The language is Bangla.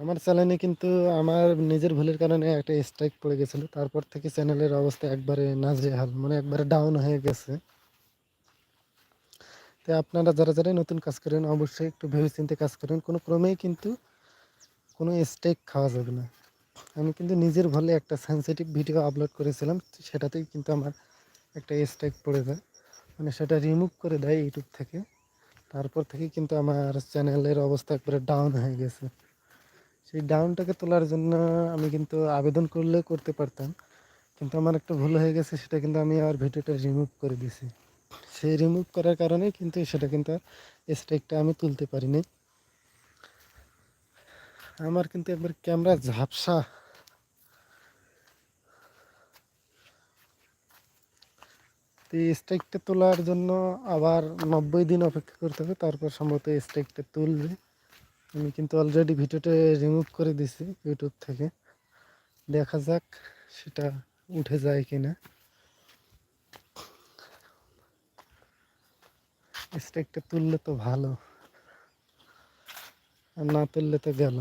আমার চ্যানেলে কিন্তু আমার নিজের ভুলের কারণে একটা স্ট্রাইক পড়ে গেছিল। তারপর থেকে চ্যানেলের অবস্থা একবারে নাজেহাল মানে একবারে ডাউন হয়ে গেছে। তো আপনারা যারা যারা নতুন কাজ করেন, অবশ্যই একটু ভেবেচিন্তে কাজ করেন। কোনো ক্রমেই কিন্তু কোনো স্ট্রাইক খাওয়া যাবে না। আমি কিন্তু নিজের ভুলে একটা সেন্সিটিভ ভিডিও আপলোড করেছিলাম, সেটাতেই কিন্তু আমার একটা স্ট্রাইক পড়ে যায়। মানে সেটা রিমুভ করে দেয় ইউটিউব থেকে। তারপর থেকে কিন্তু আমার চ্যানেলের অবস্থা একবারে ডাউন হয়ে গেছে। সেই ডাউনটাকে তোলার জন্য আমি কিন্তু আবেদন করলে করতে পারতাম। কিন্তু আমার একটা ভুল হয়ে গেছে, সেটা কিন্তু আমি আর ভিডিওটা রিমুভ করে দিছি সেই রিমুভ করার কারণে কিন্তু সেটা কিন্তু আর স্ট্রাইকটা আমি তুলতে পারিনি। আমার কিন্তু একবার ক্যামেরা ঝাপসা তো এই স্ট্রাইকটা তোলার জন্য আবার নব্বই দিন অপেক্ষা করতে হবে, তারপর সম্ভবত স্ট্রাইকটা তুলবে। আমি কিন্তু অলরেডি ভিডিওটা রিমুভ করে দিছি ইউটিউব থেকে। দেখা যাক সেটা উঠে যায় কিনা। স্টেকটা তুললে তো ভালো, আর না তুললে তো গেল।